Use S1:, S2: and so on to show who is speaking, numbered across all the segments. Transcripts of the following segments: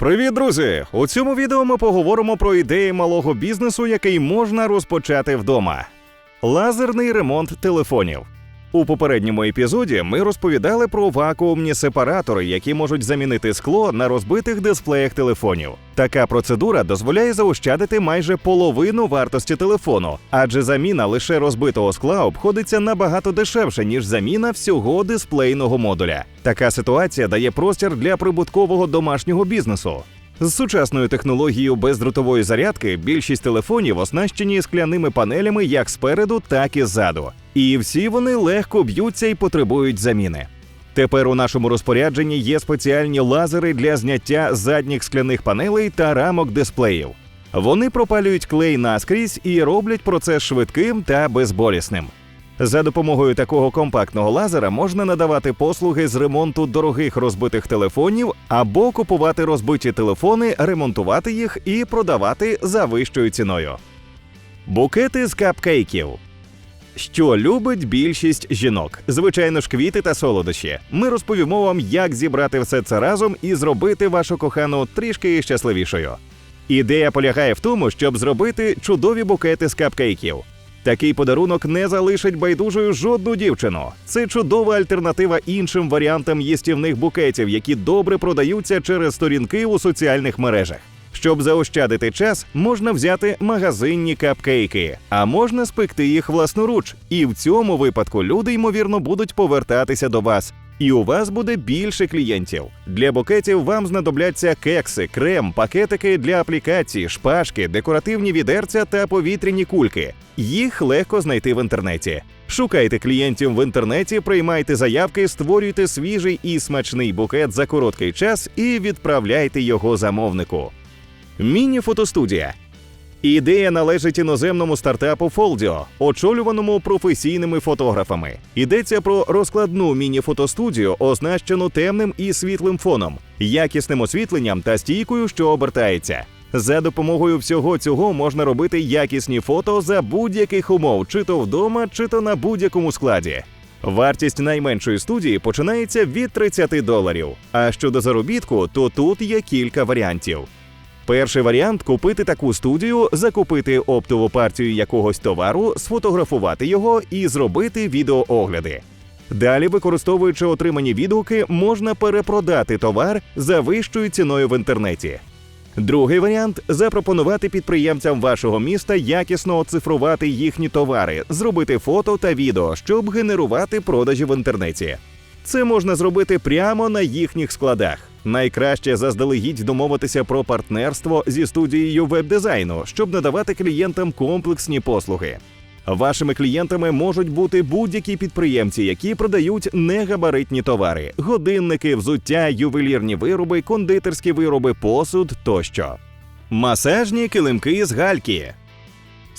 S1: Привіт, друзі! У цьому відео ми поговоримо про ідеї малого бізнесу, який можна розпочати вдома. Лазерний ремонт телефонів. У попередньому епізоді ми розповідали про вакуумні сепаратори, які можуть замінити скло на розбитих дисплеях телефонів. Така процедура дозволяє заощадити майже половину вартості телефону, адже заміна лише розбитого скла обходиться набагато дешевше, ніж заміна всього дисплейного модуля. Така ситуація дає простір для прибуткового домашнього бізнесу. З сучасною технологією бездротової зарядки більшість телефонів оснащені скляними панелями як спереду, так і ззаду. І всі вони легко б'ються і потребують заміни. Тепер у нашому розпорядженні є спеціальні лазери для зняття задніх скляних панелей та рамок дисплеїв. Вони пропалюють клей наскрізь і роблять процес швидким та безболісним. За допомогою такого компактного лазера можна надавати послуги з ремонту дорогих розбитих телефонів або купувати розбиті телефони, ремонтувати їх і продавати за вищою ціною. Букети з капкейків. Що любить більшість жінок? Звичайно ж, квіти та солодощі. Ми розповімо вам, як зібрати все це разом і зробити вашу кохану трішки щасливішою. Ідея полягає в тому, щоб зробити чудові букети з капкейків. Такий подарунок не залишить байдужою жодну дівчину. Це чудова альтернатива іншим варіантам їстівних букетів, які добре продаються через сторінки у соціальних мережах. Щоб заощадити час, можна взяти магазинні капкейки, а можна спекти їх власноруч. І в цьому випадку люди ймовірно будуть повертатися до вас. І у вас буде більше клієнтів. Для букетів вам знадобляться кекси, крем, пакетики для аплікацій, шпажки, декоративні відерця та повітряні кульки. Їх легко знайти в інтернеті. Шукайте клієнтів в інтернеті, приймайте заявки, створюйте свіжий і смачний букет за короткий час і відправляйте його замовнику. Міні-фотостудія. Ідея належить іноземному стартапу Foldio, очолюваному професійними фотографами. Йдеться про розкладну міні-фотостудію, оснащену темним і світлим фоном, якісним освітленням та стійкою, що обертається. За допомогою всього цього можна робити якісні фото за будь-яких умов, чи то вдома, чи то на будь-якому складі. Вартість найменшої студії починається від 30 доларів. А щодо заробітку, то тут є кілька варіантів. Перший варіант купити таку студію, закупити оптову партію якогось товару, сфотографувати його і зробити відеоогляди. Далі, використовуючи отримані відгуки, можна перепродати товар за вищою ціною в інтернеті. Другий варіант запропонувати підприємцям вашого міста якісно оцифрувати їхні товари, зробити фото та відео, щоб генерувати продажі в інтернеті. Це можна зробити прямо на їхніх складах. Найкраще заздалегідь домовитися про партнерство зі студією веб-дизайну, щоб надавати клієнтам комплексні послуги. Вашими клієнтами можуть бути будь-які підприємці, які продають негабаритні товари: годинники, взуття, ювелірні вироби, кондитерські вироби, посуд тощо. Масажні килимки з гальки.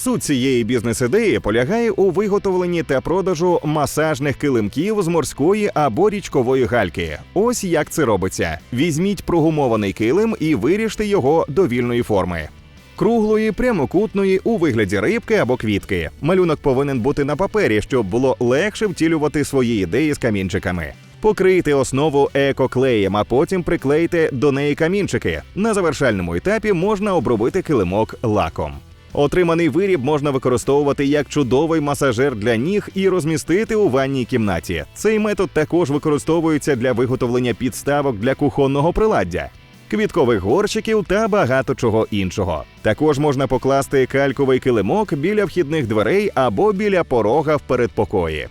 S1: Суть цієї бізнес-ідеї полягає у виготовленні та продажу масажних килимків з морської або річкової гальки. Ось як це робиться: візьміть прогумований килим і виріжте його до вільної форми. Круглої, прямокутної у вигляді рибки або квітки. Малюнок повинен бути на папері, щоб було легше втілювати свої ідеї з камінчиками. Покрийте основу екоклеєм, а потім приклейте до неї камінчики. На завершальному етапі можна обробити килимок лаком. Отриманий виріб можна використовувати як чудовий масажер для ніг і розмістити у ванній кімнаті. Цей метод також використовується для виготовлення підставок для кухонного приладдя, квіткових горщиків та багато чого іншого. Також можна покласти кальковий килимок біля вхідних дверей або біля порога в передпокої.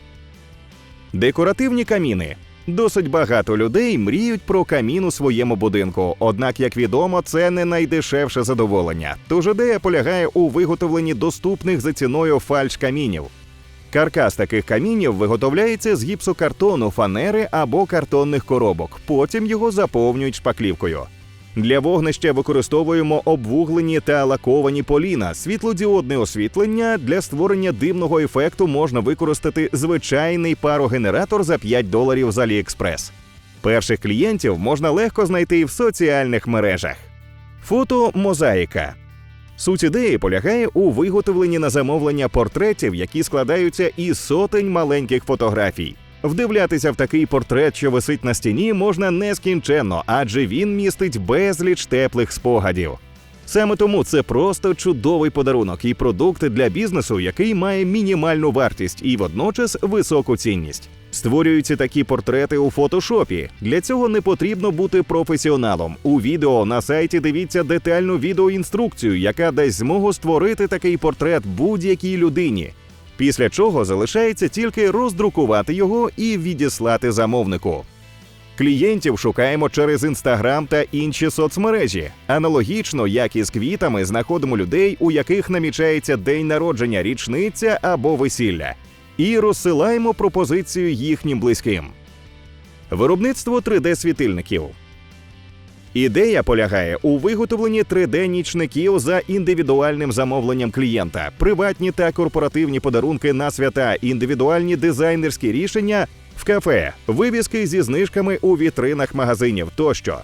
S1: Декоративні каміни. Досить багато людей мріють про камін у своєму будинку. Однак, як відомо, це не найдешевше задоволення. Тож ідея полягає у виготовленні доступних за ціною фальш-камінів. Каркас таких камінів виготовляється з гіпсокартону, фанери або картонних коробок. Потім його заповнюють шпаклівкою. Для вогнища використовуємо обвуглені та лаковані поліна, світлодіодне освітлення. Для створення димного ефекту можна використати звичайний парогенератор за 5 доларів з AliExpress. Перших клієнтів можна легко знайти в соціальних мережах. Фото мозаїка. Суть ідеї полягає у виготовленні на замовлення портретів, які складаються із сотень маленьких фотографій. Вдивлятися в такий портрет, що висить на стіні, можна нескінченно, адже він містить безліч теплих спогадів. Саме тому це просто чудовий подарунок і продукт для бізнесу, який має мінімальну вартість і водночас високу цінність. Створюються такі портрети у фотошопі. Для цього не потрібно бути професіоналом. У відео на сайті дивіться детальну відеоінструкцію, яка дасть змогу створити такий портрет будь-якій людині. Після чого залишається тільки роздрукувати його і відіслати замовнику. Клієнтів шукаємо через інстаграм та інші соцмережі. Аналогічно, як і з квітами, знаходимо людей, у яких намічається день народження, річниця або весілля, і розсилаємо пропозицію їхнім близьким. Виробництво 3D-світильників. Ідея полягає у виготовленні 3D-нічників за індивідуальним замовленням клієнта, приватні та корпоративні подарунки на свята, індивідуальні дизайнерські рішення в кафе, вивіски зі знижками у вітринах магазинів тощо.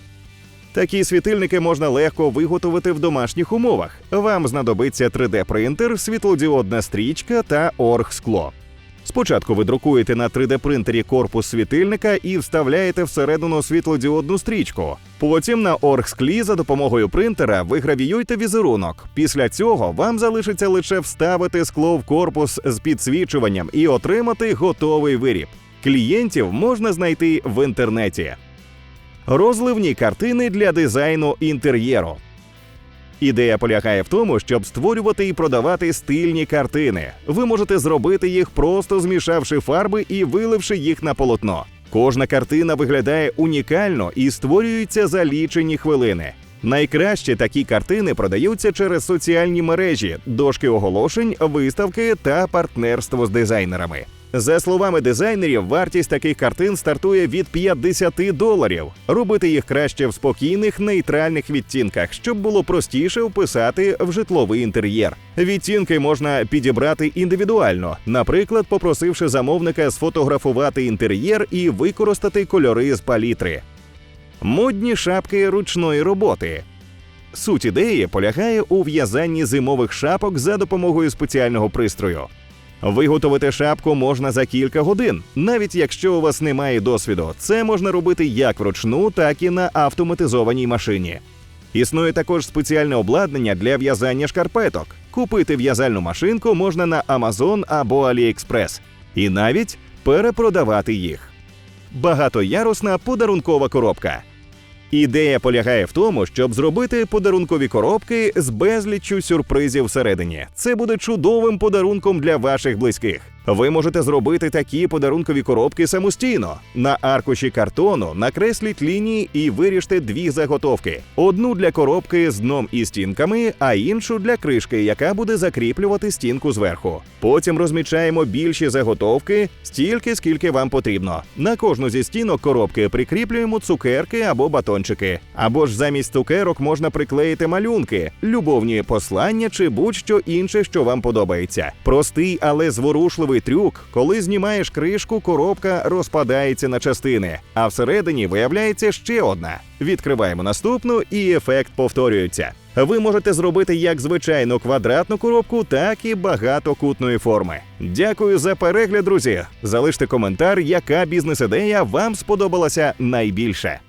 S1: Такі світильники можна легко виготовити в домашніх умовах. Вам знадобиться 3D-принтер, світлодіодна стрічка та оргскло. Спочатку ви друкуєте на 3D-принтері корпус світильника і вставляєте всередину світлодіодну стрічку. Потім на оргсклі за допомогою принтера ви гравіюєте візерунок. Після цього вам залишиться лише вставити скло в корпус з підсвічуванням і отримати готовий виріб. Клієнтів можна знайти в інтернеті. Розливні картини для дизайну інтер'єру. Ідея полягає в тому, щоб створювати і продавати стильні картини. Ви можете зробити їх просто змішавши фарби і виливши їх на полотно. Кожна картина виглядає унікально і створюється за лічені хвилини. Найкраще такі картини продаються через соціальні мережі, дошки оголошень, виставки та партнерство з дизайнерами. За словами дизайнерів, вартість таких картин стартує від 50 доларів. Робити їх краще в спокійних нейтральних відтінках, щоб було простіше вписати в житловий інтер'єр. Відтінки можна підібрати індивідуально, наприклад, попросивши замовника сфотографувати інтер'єр і використати кольори з палітри. Модні шапки ручної роботи. Суть ідеї полягає у в'язанні зимових шапок за допомогою спеціального пристрою. Виготовити шапку можна за кілька годин, навіть якщо у вас немає досвіду. Це можна робити як вручну, так і на автоматизованій машині. Існує також спеціальне обладнання для в'язання шкарпеток. Купити в'язальну машинку можна на Amazon або AliExpress. і навіть перепродавати їх. Багатоярусна подарункова коробка. Ідея полягає в тому, щоб зробити подарункові коробки з безліччю сюрпризів всередині. Це буде чудовим подарунком для ваших близьких. Ви можете зробити такі подарункові коробки самостійно. На аркуші картону накресліть лінії і виріжте дві заготовки: одну для коробки з дном і стінками, а іншу для кришки, яка буде закріплювати стінку зверху. Потім розмічаємо більші заготовки стільки, скільки вам потрібно. На кожну зі стінок коробки прикріплюємо цукерки або батончики. Або ж замість цукерок можна приклеїти малюнки, любовні послання чи будь-що інше, що вам подобається. Простий, але зворушливий трюк, коли знімаєш кришку, коробка розпадається на частини, а всередині виявляється ще одна. Відкриваємо наступну, і ефект повторюється. Ви можете зробити як звичайну квадратну коробку, так і багатокутної форми. Дякую за перегляд, друзі. Залиште коментар, яка бізнес-ідея вам сподобалася найбільше.